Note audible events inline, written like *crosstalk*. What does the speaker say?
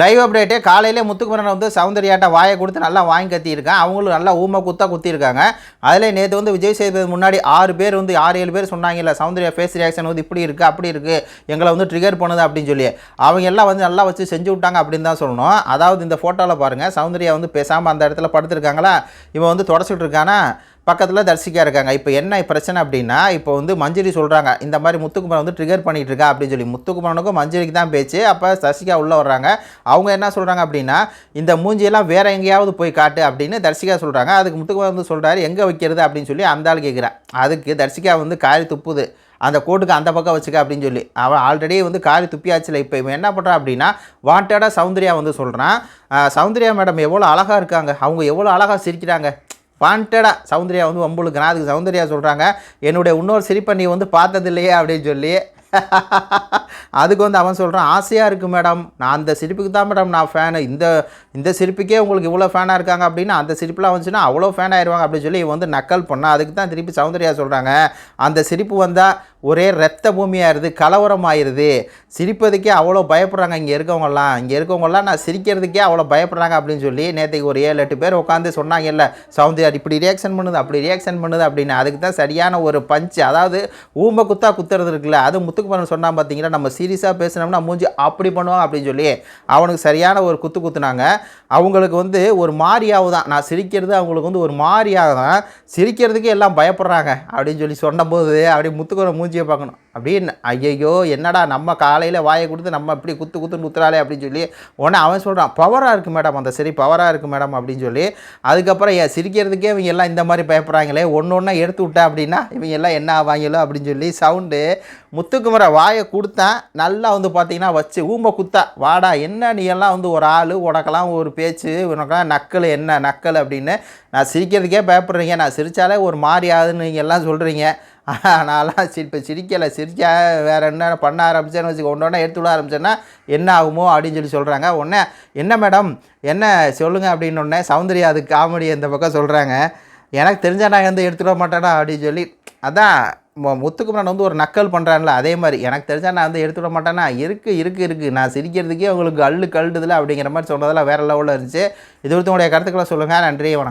Live அப்டேட்டே காலையிலே முத்துக்குமரன் வந்து சௌந்தர்யாட்ட வாயை கொடுத்து நல்லா வாங்கி கத்தியிருக்கான் அவங்களும் நல்லா ஊமை குத்தாக குத்திருக்காங்க அதில் நேற்று வந்து விஜய் சேதுபதி முன்னாடி ஆறு பேர் வந்து ஆறு ஏழு பேர் சொன்னாங்கல்ல சௌந்தர்யா ஃபேஸ் ரியாக்ஷன் வந்து இப்படி இருக்குது அப்படி இருக்குது எங்களை வந்து ட்ரிகர் பண்ணுது அப்படின்னு சொல்லி. அவங்க எல்லாம் வந்து நல்லா வச்சு செஞ்சு விட்டாங்க அப்படின்னு தான் சொல்லணும். அதாவது இந்த ஃபோட்டோவில் பாருங்கள் சௌந்தர்யா வந்து பேசாமல் அந்த இடத்துல படுத்துருக்காங்களா? இவன் வந்து தொடச்சிட்டு இருக்கானா? பக்கத்தில் தர்சிகா இருக்காங்க. இப்போ என்ன பிரச்சனை அப்படின்னா இப்போ வந்து மஞ்சரி சொல்கிறாங்க இந்த மாதிரி முத்துக்குமரன் வந்து ட்ரிகர் பண்ணிகிட்டு இருக்கா அப்படின்னு சொல்லி. முத்துக்குமரனுக்கும் மஞ்சரிக்கு தான் பேச்சு. அப்போ தர்சிகா உள்ளே வர்றாங்க. அவங்க என்ன சொல்கிறாங்க அப்படின்னா இந்த மூஞ்சியெல்லாம் வேற எங்கேயாவது போய் காட்டு அப்படின்னு தர்சிகா சொல்கிறாங்க அதுக்கு முத்துக்குமரன் வந்து சொல்கிறாரு எங்கே வைக்கிறது? அப்படின்னு சொல்லி அந்த ஆள் கேட்குறேன் அதுக்கு தர்சிகா வந்து காரி துப்புது. அந்த கோட்டுக்கு அந்த பக்கம் வச்சுக்க அப்படின்னு சொல்லி. அவன் ஆல்ரெடி வந்து காரி துப்பியாச்சில். இப்போ இவன் என்ன பண்ணுறான் அப்படின்னா வாண்டடாக சௌந்தர்யா வந்து சொல்கிறான் சௌந்தர்யா மேடம் எவ்வளோ அழகாக இருக்காங்க. அவங்க எவ்வளோ அழகாக சிரிக்கிறாங்க. வாண்டடாக சௌந்தர்யா வந்து வம்புழுக்கிறான் அதுக்கு சௌந்தர்யா சொல்கிறாங்க என்னுடைய இன்னொரு சிரிப்பை நீ வந்து பார்த்ததில்லையே அப்படின்னு சொல்லி. *laughs* அதுக்கு வந்து அவன் சொல்கிறான் ஆசையாக இருக்குது மேடம். நான் அந்த சிரிப்புக்கு தான் மேடம் நான் ஃபேனு இந்த இந்த சிரிப்புக்கே உங்களுக்கு இவ்வளோ ஃபேனாக இருக்காங்க அப்படின்னு அந்த சிரிப்புலாம் வந்துச்சுன்னா அவ்வளோ ஃபேன் ஆயிடுவாங்க அப்படின்னு சொல்லி இவன் வந்து நக்கல் பண்ணால் அதுக்கு தான் திருப்பி சௌந்தர்யா சொல்கிறாங்க அந்த சிரிப்பு வந்தால் ஒரே ரத்த பூமியாயிருது கலவரம் ஆயிடுது சிரிப்பதுக்கே அவ்வளோ பயப்படுறாங்க இங்கே இருக்கவங்கலாம் இங்கே இருக்கவங்கலாம் நான் சிரிக்கிறதுக்கே அவ்வளோ பயப்படுறாங்க அப்படின்னு சொல்லி நேற்றுக்கு ஒரு ஏழு எட்டு பேர் உட்காந்து சொன்னாங்க இல்லை சௌந்தர்யா இப்படி ரியாக்ஷன் பண்ணுது அப்படி ரியாக்ஷன் பண்ணுது அப்படின்னு. அதுக்கு தான் சரியான ஒரு பஞ்சு அதாவது ஊம்ப குத்தா குத்துறது இருக்குல்ல அது முத்துக்குமரன் சொன்னால் பார்த்தீங்கன்னா நம்ம சீரியஸாக பேசினோம்னா மூஞ்சி அப்படி பண்ணுவான் அப்படின்னு சொல்லி அவனுக்கு சரியான ஒரு குத்து குத்துனாங்க. அவங்களுக்கு வந்து ஒரு மாறியாக தான். நான் சிரிக்கிறது அவங்களுக்கு வந்து ஒரு மாறியாக தான் சிரிக்கிறதுக்கே எல்லாம் பயப்படுறாங்க அப்படின்னு சொல்லி சொன்னபோது அப்படியே முத்துக்குமரன் மூஞ்சியை பார்க்கணும். அப்படின்னு ஐயையோ என்னடா நம்ம காலையில் வாயை கொடுத்து நம்ம இப்படி குத்து குத்துன்னு குத்துறாளே அப்படின்னு சொல்லி உடனே அவன் சொல்கிறான் பவராக இருக்குது மேடம் அந்த சரி பவராக இருக்குது மேடம் அப்படின்னு சொல்லி அதுக்கப்புறம் ஏன் சிரிக்கிறதுக்கே இவங்க எல்லாம் இந்த மாதிரி பயப்படுறாங்களே ஒன்று ஒன்றா எடுத்து விட்டா அப்படின்னா இவங்க எல்லாம் என்ன ஆவாங்களோ அப்படின்னு சொல்லி சவுண்டு முத்துக்குமர வாயை கொடுத்தேன் நல்லா வந்து பார்த்தீங்கன்னா வச்சு ஊம்ப குத்தா வாடா என்ன நீ எல்லாம் வந்து ஒரு ஆள் உனக்கெல்லாம் ஒரு பேச்சு உனக்கெல்லாம் நக்கல் என்ன நக்கல் அப்படின்னு நான் சிரிக்கிறதுக்கே பயப்படுறீங்க நான் சிரித்தாலே ஒரு மாதிரி ஆகுதுன்னு நீங்கள் எல்லாம் சொல்கிறீங்க நான்லாம் சி இப்போ சிரிக்கலை. சிரிச்சா வேறு என்ன பண்ண ஆரம்பிச்சேன்னு வச்சு ஒன்று ஒன்றா எடுத்து விட ஆரம்பிச்சேன்னா என்ன ஆகுமோ அப்படின்னு சொல்லி சொல்கிறாங்க உடனே என்ன மேடம்? என்ன சொல்லுங்கள் அப்படின்னு உடனே சௌந்தர்யா அது காமெடி இந்த பக்கம் சொல்கிறாங்க எனக்கு தெரிஞ்சால் நான் வந்து எடுத்துட மாட்டேனா? அப்படின்னு சொல்லி அதான் முத்துக்குமரன் வந்து ஒரு நக்கல் பண்ணுறான்ல அதே மாதிரி. எனக்கு தெரிஞ்சால் நான் வந்து எடுத்துட மாட்டேனா? இருக்குது இருக்குது இருக்குது நான் சிரிக்கிறதுக்கே உங்களுக்கு அள்ளு கழுதுல அப்படிங்கிற மாதிரி சொன்னதெல்லாம் வேறு லெவலில் இருந்துச்சு. இது ஒருத்தவங்களுடைய கருத்துக்களை சொல்லுங்கள் நன்றி வணக்கம்.